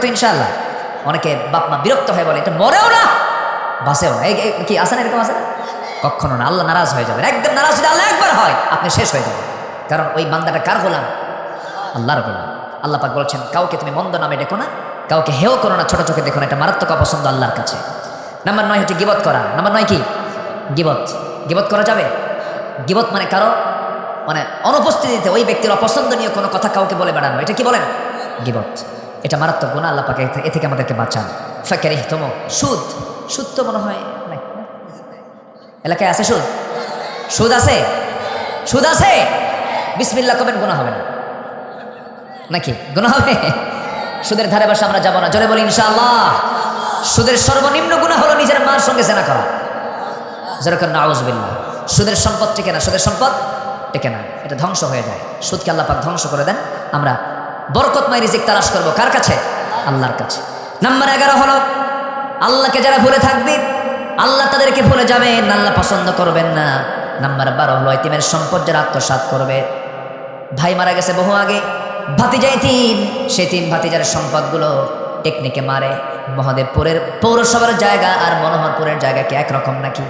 তো ইনশাল্লাহ অনেকে বাপ মা বিরক্ত হয়ে বলে, এটা মরেও না। বাসেও না। কি আসে এরকম আছে? না? কখনো না। আল্লাহ নারাজ হয়ে যাবে একদম নারাজ যদি আল্লাহ একবার হয়, আপনি শেষ হয়ে যাবেন। কারণ ওই বান্দাটা কার গোলাম? আল্লাহর গোলাম। আল্লাহ পাক বলছেন, কাউকে তুমি মন্দ নামে ডেকো না, কাউকে হেও করো না, ছোট চোখে দেখো না। এটা মারাত্মক অপছন্দ আল্লাহর কাছে। নাম্বার নয় হচ্ছে গিবত করা। নাম্বার নয় কি? গিবত। গিবত করা যাবে? গিবত মানে কারও মানে অনুপস্থিতিতে ওই ব্যক্তির অপছন্দনীয় কোনো কথা কাউকে বলে বেড়ানো। এটা কি বলেন? গিবত। এটা মারাত্মক গুণা আল্লাহ পাকে এ থেকে আমাদেরকে বাঁচান। ফেকেরি তম সুদ। সুদ তো মনে হয়? এলাকায় আছে সুদ? সুদ আছে? সুদ আছে? বিসমিল্লা কবেন গুণা হবে না। নাকি? গুণা হবে? সুদের ধারে বাসা আমরা যাব না। জোরে বলি ইনশাআল্লাহ। সুদের সর্বনিম্ন গুণা হলো নিজের মার সঙ্গে জেনা করা। যেরকম নাউজবিল্লা সুদের সম্পদ টেকে না। সুদের সম্পদ টেকে না। এটা ধ্বংস হয়ে যায়। সুদকে আল্লাহ পাক ধ্বংস করে দেন। আমরা বরকতময় রিজিক তালাশ করব। কার কাছে? আল্লাহর কাছে। নাম্বার এগারো হলো, আল্লাহকে যারা ভুলে থাকবে, আল্লাহ তাদেরকে ভুলে যাবেন, আল্লাহ পছন্দ করবেন না। নাম্বার বারো হলো, এতিমের সম্পদ যারা আত্মসাৎ করবে। ভাই মারা গেছে বহু আগে ভাতিজাই তিন সেই তিন ভাতিজার সম্পদগুলো টেকনিকে মারে। মহাদেবপুরের পৌরসভার জায়গা আর মনোহরপুরের জায়গা কি একরকম নাকি?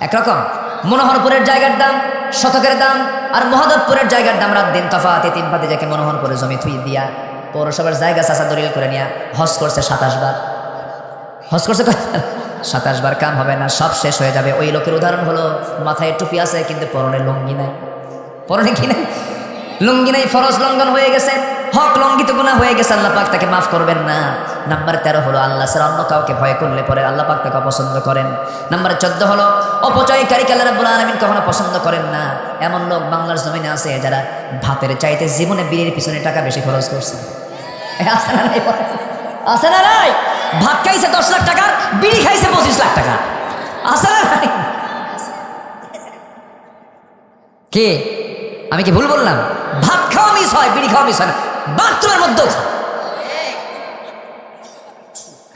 একরকম। মনোহরপুরের জায়গার দাম শতকের দাম আর মহাদবপুরের জায়গার দাম রাত দিন তফাতে তিন পাতে যাকে মনোহন করে জমি থুই দিয়া। পৌরসভার জায়গা চাষা দলিল করে নিয়া হজ করছে সাতাশ বার। হজ করছে সাতাশ বার কাম হবে না, সব শেষ হয়ে যাবে। ওই লোকের উদাহরণ হলো, মাথায় টুপি আছে, কিন্তু পরনে লুঙ্গি নাই। পরনে কি নাই? লুঙ্গি নাই, ফরজ লঙ্ঘন হয়ে গেছে। হক লঙ্ঘিত গুণা হয়ে গেছে, আল্লাহ পাক তাকে মাফ করবেন না। নাম্বার তেরো হলো আল্লাহ স্যার অন্য কাউকে ভয় করলে পরে আল্লাহ পাক তাকে অপছন্দ করেন। নাম্বার চোদ্দ হলো, অপচয়কারী আল্লাহ রাব্বুল আলামিন কখনো পছন্দ করেন না। এমন লোক বাংলার জমিনে আছে যারা ভাতের চাইতে জীবনে বিড়ির পিছনে টাকা বেশি খরচ করছে। আছে না নাই? ভাত খাইছে দশ লাখ টাকার, বিড়ি খাইছে পঁচিশ লাখ টাকা আছে না কে? আমি কি ভুল বললাম? ভাত খাওয়া মিস হয়, বিড়ি খাওয়া মিস হয় না। বাথরুমের মধ্যেও খা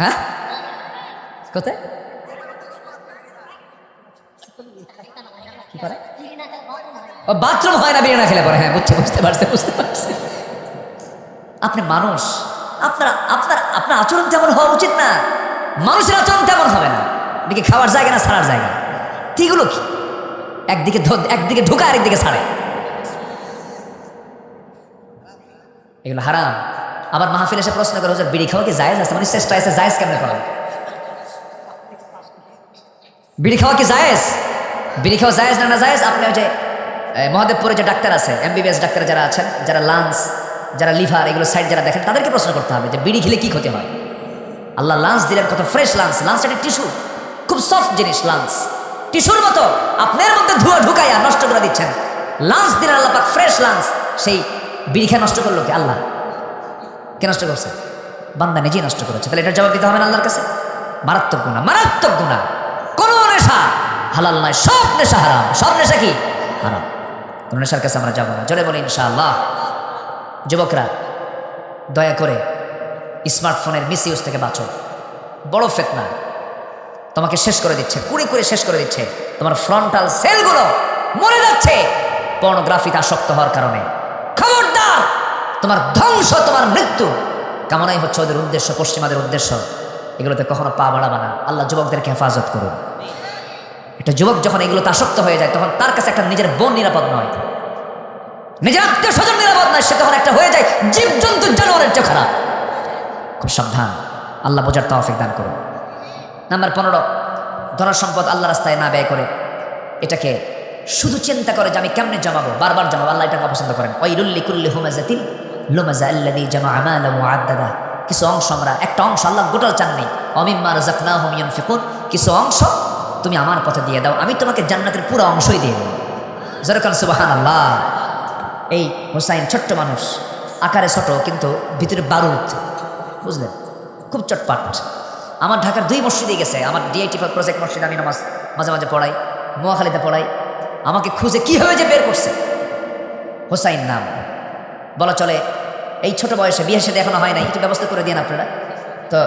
হ্যাঁ? কোথায়? ও, বাথরুম হয় না, বিড়ি না খেলে পরে। হ্যাঁ বুঝছে বুঝতে পারছে বুঝতে পারছে। আপনি মানুষ। আপনার আপনার আপনার আচরণ তেমন হওয়া উচিত না। মানুষের আচরণ তেমন হবে না। এদিকে খাওয়ার জায়গা না ছাড়ার জায়গা। এগুলো কি? একদিকে একদিকে ঢুকা আরেকদিকে ছাড়ে এগুলো হারাম। আবার মাহফিল এসে প্রশ্ন করে, হুজুর, বিড়ি খাওয়া কি জায়েজ আছে? মানে চেষ্টা আছে, জায়েজ কেমনে করা? বিড়ি খাওয়া কি জায়েজ? বিড়ি খাওয়া জায়েজ না না জায়েজ? আপনি ওই যে মহাদেবপুরে যে ডাক্তার আছে, এমবিবিএস ডাক্তার যারা আছেন, যারা লাংস, যারা লিভার, এগুলো সাইড যারা দেখেন, তাদেরকে প্রশ্ন করতে হবে যে বিড়ি খেলে কি ক্ষতি হয়? আল্লাহ লাঞ্চ দিলেন কত ফ্রেশ লাঞ্চ লাঞ্চ একটা টিস্যু, খুব সফট জিনিস লাঞ্চ টিস্যুর মতো, আপনার মধ্যে ধোয়া ঢুকাইয়া নষ্ট করে দিচ্ছেন। লাঞ্চ দিলেন আল্লাহ পাক ফ্রেশ লাঞ্চ সেই বিড়ি খেয়ে নষ্ট করল কি? আল্লাহ। কে নষ্ট করছে? বান্দা নিজেই নষ্ট করেছে। তাহলে এটার জবাব দিতে হবে না আল্লাহর কাছে? মারাত্মক গুণা মারাত্মক গুণা কোন নেশা হালাল নয়, সব নেশা হারাম। সব নেশা কি? হারাম। কোন নেশার কাছে আমরা যাব না। জোরে বলি ইনশাআল্লাহ। যুবকরা, দয়া করে স্মার্টফোনের মিস ইউজ থেকে বাঁচো। বড় ফেতনা। তোমাকে শেষ করে দিচ্ছে, কুড়ি কুড়ি শেষ করে দিচ্ছে। তোমার ফ্রন্টাল সেলগুলো মরে যাচ্ছে। পর্নোগ্রাফিতে আসক্ত হওয়ার কারণে। তোমার ধ্বংস, তোমার মৃত্যু। কামনাই হচ্ছে ওদের উদ্দেশ্য, পশ্চিমাদের উদ্দেশ্য। এগুলোতে কখনো পা বাড়াবা না। আল্লাহ যুবকদেরকে হেফাজত করুন। একটা যুবক যখন এগুলোতে আসক্ত হয়ে যায়, তখন তার কাছে একটা নিজের বোন নিরাপদ নয়। নিজের আত্মীয় স্বজন নিরাপদ নয়, সে তখন একটা হয়ে যায় জীব জন্তু জানোয়ারের চেয়ে খারাপ। খুব সাবধান। আল্লাহ বোঝার তৌফিক দান করুন। নাম্বার পনেরো ধন সম্পদ আল্লাহ রাস্তায় না ব্যয় করে। এটাকে শুধু চিন্তা করে যে আমি কেমনে জমাবো? বারবার জমাবো। আল্লাহ এটাকে অপছন্দ করেন। ওই রুল্লি কুল্লি হুমাজাতিন। লুমাজা আল্লাদি জামা আমালা মুআদ্দাদা। কিছু অংশ আমরা, একটা অংশ আল্লাহ গোটাল চান নেই। অমিম্মা রাজাকনা হুম ইউনফিকুন কিছু অংশ তুমি আমার পথে দিয়ে দাও, আমি তোমাকে জান্নাতের পুরো অংশই দিয়ে দেবো। যেরকম সুবাহান আল্লাহ এই হোসাইন ছোট্ট মানুষ, আকারে ছোট কিন্তু ভিতরে বারুদ, বুঝলেন? খুব চটপাট। আমার ঢাকার দুই মসজিদে গেছে, আমার ডিআইটি প্রজেক্ট মসজিদে, আমি নামাজ মাঝে মাঝে পড়াই, নোয়াখালীতে পড়াই। আমাকে খুঁজে কীভাবে যে বের করছে? হোসাইন নাম। বলা, চলে। এই ছোট বয়সে বিয়ে সাথে এখনও হয় নাই। একটু ব্যবস্থা করে দিন আপনারা। তো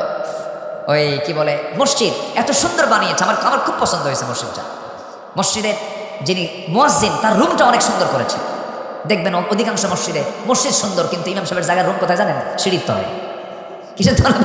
ওই কি বলে, মসজিদ এত সুন্দর বানিয়েছে। আমার আমার খুব পছন্দ হয়েছে মসজিদটা। মসজিদের যিনি মোয়াজিন তার রুমটা অনেক সুন্দর করেছে। দেখবেন অধিকাংশ মসজিদে মসজিদ সুন্দর, কিন্তু ইমাম সাহেবের জায়গার রুম কোথায় জানেন? সিঁড়ির তলে কিসের তলে